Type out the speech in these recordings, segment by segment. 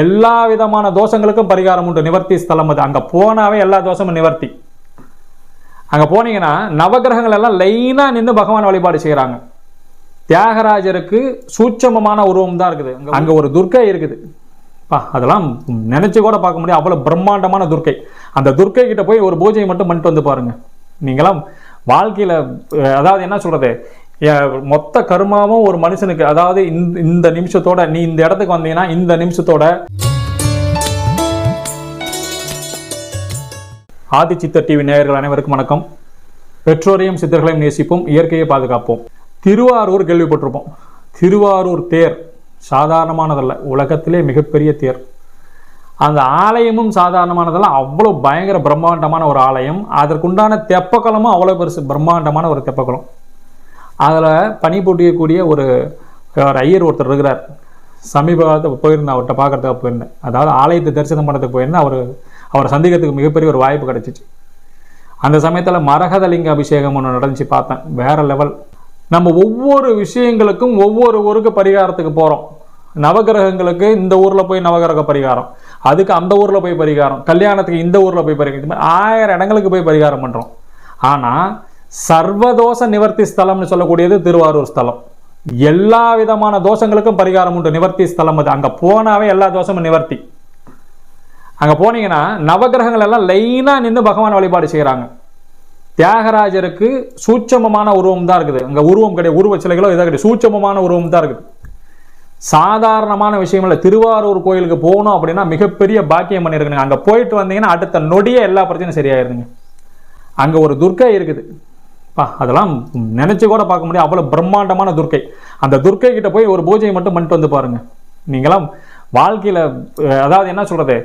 எல்லா விதமான தோஷங்களுக்கும் பரிகாரம் உண்டு. நிவர்த்தி ஸ்தலம் அது. அங்கே போனாவே எல்லா தோஷமும் நிவர்த்தி. அங்கே போனீங்கன்னா நவகிரகங்கள் எல்லாம் லைனாக நின்று பகவான் வழிபாடு செய்கிறாங்க தியாகராஜருக்கு சூட்சமமான உருவம் தான் இருக்குது. அங்கே ஒரு துர்க்கை இருக்குது. பா அதெல்லாம் நினச்சி கூட பார்க்க முடியாது. அவ்வளோ பிரம்மாண்டமான துர்க்கை. அந்த துர்க்கை கிட்ட போய் ஒரு பூஜையை மட்டும் பண்ணிட்டு வந்து பாருங்கள் நீங்களாம் வாழ்க்கையில் அதாவது என்ன சொல்கிறது மொத்த கருமாவும் ஒரு மனுஷனுக்கு அதாவது இந்த நிமிஷத்தோட நீ இந்த இடத்துக்கு வந்தீங்கன்னா இந்த நிமிஷத்தோட. ஆதி சித்தர் டிவி நேயர்கள் அனைவருக்கும் வணக்கம். பெற்றோரையும் சித்தர்களையும் நேசிப்போம் இயற்கையை பாதுகாப்போம். திருவாரூர் கேள்விப்பட்டிருப்போம். திருவாரூர் தேர் சாதாரணமானதல்ல உலகத்திலே மிகப்பெரிய தேர். அந்த ஆலயமும் சாதாரணமானதல்ல அவ்வளோ பயங்கர பிரம்மாண்டமான ஒரு ஆலயம். அதற்குண்டான தெப்பக்கலமும் அவ்வளோ பெருசு பிரம்மாண்டமான ஒரு தெப்பக்கலம் அதில் பனி போட்டியக்கூடிய ஒரு ஒரு ஐயர் ஒருத்தர் இருக்கிறார். சமீப காலத்தில் போயிருந்தேன் அவர்கிட்ட பார்க்கறதுக்கு போயிருந்தேன். அதாவது ஆலயத்தை தரிசனம் பண்ணுறதுக்கு போயிருந்தேன். அவர் அவரை சந்திக்கிறதுக்கு மிகப்பெரிய ஒரு வாய்ப்பு கிடைச்சிச்சு. அந்த சமயத்தில் மரகதலிங்க அபிஷேகம் ஒன்று நடந்துச்சு பார்த்தேன். வேறு லெவல் நம்ம ஒவ்வொரு விஷயங்களுக்கும் ஒவ்வொரு ஊருக்கு பரிகாரத்துக்கு போகிறோம் நவகிரகங்களுக்கு இந்த ஊரில் போய் நவகிரக பரிகாரம். அதுக்கு அந்த ஊரில் போய் பரிகாரம். கல்யாணத்துக்கு இந்த ஊரில் போய் பரிகாரம். இது மாதிரி ஆயிரம் இடங்களுக்கு போய் பரிகாரம் பண்ணுறோம் ஆனால் சர்வதோஷ நிவர்த்தி ஸ்தலம்னு சொல்லக்கூடியது திருவாரூர் ஸ்தலம். எல்லா விதமான தோஷங்களுக்கும் பரிகாரம் உண்டு. நிவர்த்தி ஸ்தலம் அது. அங்கே போனாவே எல்லா தோஷமும் நிவர்த்தி. அங்கே போனீங்கன்னா நவகிரகங்கள் எல்லாம் லைனாக நின்று பகவான் வழிபாடு செய்கிறாங்க தியாகராஜருக்கு சூட்சமமான உருவம் தான் இருக்குது. அங்கே உருவம் கிடையாது. உருவ சிலைகளோ இதாக கிடையாது. சூட்சமமான உருவம் தான் இருக்குது. சாதாரணமான விஷயம் இல்லை. திருவாரூர் கோயிலுக்கு போகணும் அப்படின்னா மிகப்பெரிய பாக்கியம் பண்ணியிருக்குங்க அங்கே போயிட்டு வந்தீங்கன்னா அடுத்த நொடியே எல்லா பிரச்சனையும் சரியாயிருதுங்க. அங்கே ஒரு துர்க்கை இருக்குது. பா அதெல்லாம் நினச்சி கூட பார்க்க முடியாது. அவ்வளோ பிரம்மாண்டமான துர்க்கை. அந்த துர்க்கை கிட்ட போய் ஒரு பூஜையை மட்டும் பண்ணிட்டு வந்து பாருங்கள் நீங்களாம் வாழ்க்கையில் அதாவது என்ன சொல்கிறது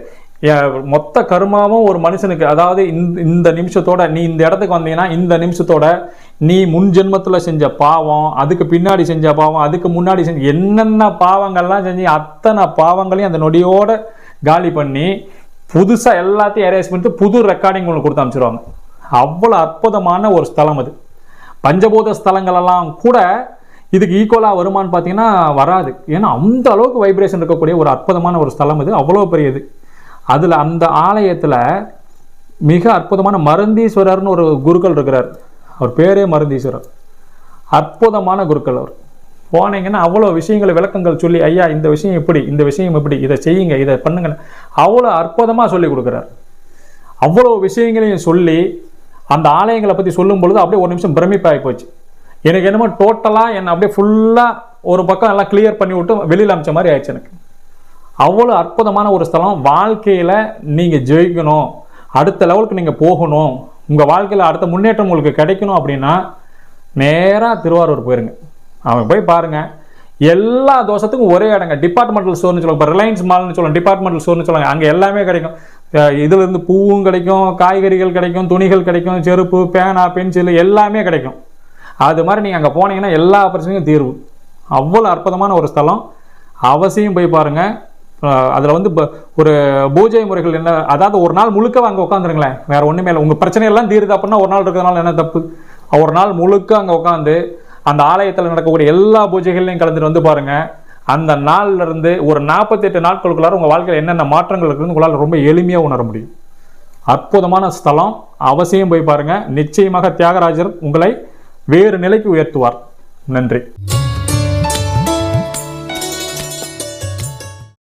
மொத்த கருமாவும் ஒரு மனுஷனுக்கு அதாவது இந்த இந்த நிமிஷத்தோட நீ இந்த இடத்துக்கு வந்தீங்கன்னா இந்த நிமிஷத்தோட நீ முன் ஜென்மத்தில் செஞ்ச பாவம் அதுக்கு பின்னாடி செஞ்ச பாவம் அதுக்கு முன்னாடி செஞ்ச என்னென்ன பாவங்கள்லாம் செஞ்சு அத்தனை பாவங்களையும் அந்த நொடியோட காலி பண்ணி புதுசாக எல்லாத்தையும் அரேஞ்ச் பண்ணிட்டு புது ரெக்கார்டிங் உங்களுக்கு கொடுத்து அனுப்பிச்சிருவாங்க. அவ்வளோ அற்புதமான ஒரு ஸ்தலம் அது. பஞ்சபூத ஸ்தலங்களெல்லாம் கூட இதுக்கு ஈக்குவலாக வருமான்னு பார்த்தீங்கன்னா வராது. ஏன்னா அந்த அளவுக்கு வைப்ரேஷன் இருக்கக்கூடிய ஒரு அற்புதமான ஒரு ஸ்தலம் இது. அவ்வளோ பெரியது. அதில் அந்த ஆலயத்தில் மிக அற்புதமான மருந்தீஸ்வரர்னு ஒரு குருக்கள் இருக்கிறார். அவர் பேரே மருந்தீஸ்வரர். அற்புதமான குருக்கள் அவர். போனீங்கன்னா அவ்வளோ விஷயங்களை விளக்கங்கள் சொல்லி ஐயா இந்த விஷயம் இப்படி இந்த விஷயம் இப்படி இதை செய்யுங்க இதை பண்ணுங்கன்னு அவ்வளோ அற்புதமாக சொல்லி கொடுக்குறார். அவ்வளோ விஷயங்களையும் சொல்லி அந்த ஆலயங்களை பற்றி சொல்லும் பொழுது அப்படியே ஒரு நிமிஷம் பிரமிப்பாகி போச்சு. எனக்கு என்னமோ டோட்டலாக என்னை அப்படியே ஃபுல்லாக ஒரு பக்கம் எல்லாம் கிளியர் பண்ணி விட்டு வெளியில் அமைச்ச மாதிரி ஆயிடுச்சு எனக்கு. அவ்வளோ அற்புதமான ஒரு ஸ்தலம். வாழ்க்கையில் நீங்கள் ஜெயிக்கணும். அடுத்த லெவலுக்கு நீங்கள் போகணும். உங்கள் வாழ்க்கையில் அடுத்த முன்னேற்றம் உங்களுக்கு கிடைக்கணும் அப்படின்னா நேராக திருவாரூர் போயிருங்க. அவங்க போய் பாருங்கள் எல்லா தோசத்துக்கும் ஒரே இடங்க. டிபார்ட்மெண்டல் ஸ்டோர்னு சொல்லுவாங்க. இப்போ ரிலையன்ஸ் மால்னு சொல்லுவாங்க. டிபார்ட்மெண்டல் ஸ்டோர்னு சொல்லுவாங்க. அங்கே எல்லாமே கிடைக்கும். இதுலேருந்து பூவும் கிடைக்கும் காய்கறிகள் கிடைக்கும் துணிகள் கிடைக்கும் செருப்பு பேனா பென்சில் எல்லாமே கிடைக்கும். அது மாதிரி நீங்கள் அங்கே போனீங்கன்னா எல்லா பிரச்சனையும் தீர்வு. அவ்வளோ அற்புதமான ஒரு ஸ்தலம். அவசியம் போய் பாருங்கள் அதில் வந்து இப்போ ஒரு பூஜை முறைகள் என்ன அதாவது ஒரு நாள் முழுக்க அங்கே உட்காந்துருங்களேன் வேறு ஒன்றுமே இல்லை. உங்கள் பிரச்சனையெல்லாம் தீருது அப்படின்னா ஒரு நாள் இருக்கிறதுனால என்ன தப்பு? ஒரு நாள் முழுக்க அங்கே உட்காந்து அந்த ஆலயத்தில் நடக்கக்கூடிய எல்லா பூஜைகள்லையும் கலந்துட்டு வந்து பாருங்க. அந்த நாள்ல இருந்து ஒரு நாற்பத்தெட்டு நாட்களுக்குள்ளார உங்கள் வாழ்க்கையில் என்னென்ன மாற்றங்கள் இருக்குன்னு உங்களால் ரொம்ப எளிமையாக உணர முடியும். அற்புதமான ஸ்தலம். அவசியம் போய் பாருங்க. நிச்சயமாக தியாகராஜர் உங்களை வேறு நிலைக்கு உயர்த்துவார். நன்றி.